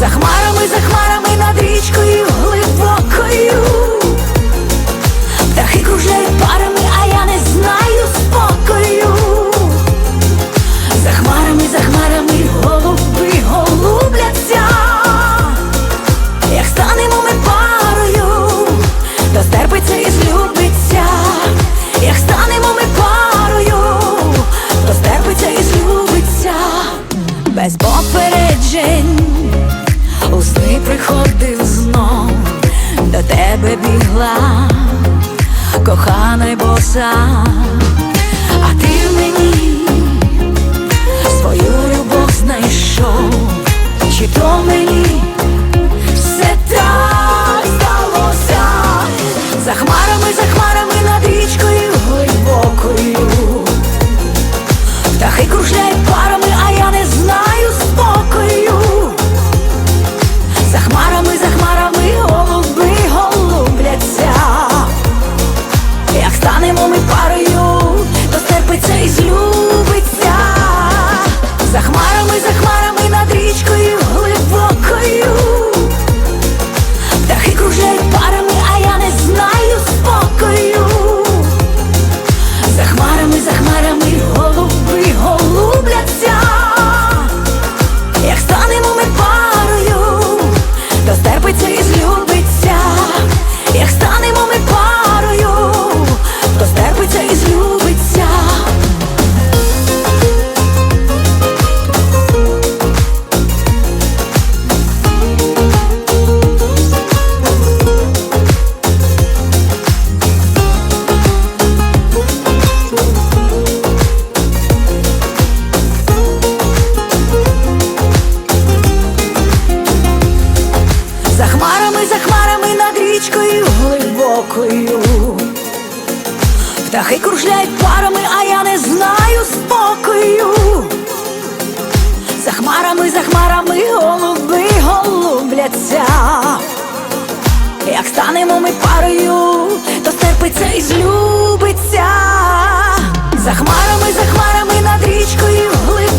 За хмарами, за хмарами над річкою. тіла, коханий Бог сам. річкою глибокою, птахи кружляють парами, а я не знаю спокою. За хмарами, за хмарами голуби голубляться. Як станемо ми парою, то терпиться і злюбиться. За хмарами, за хмарами над річкою глибокою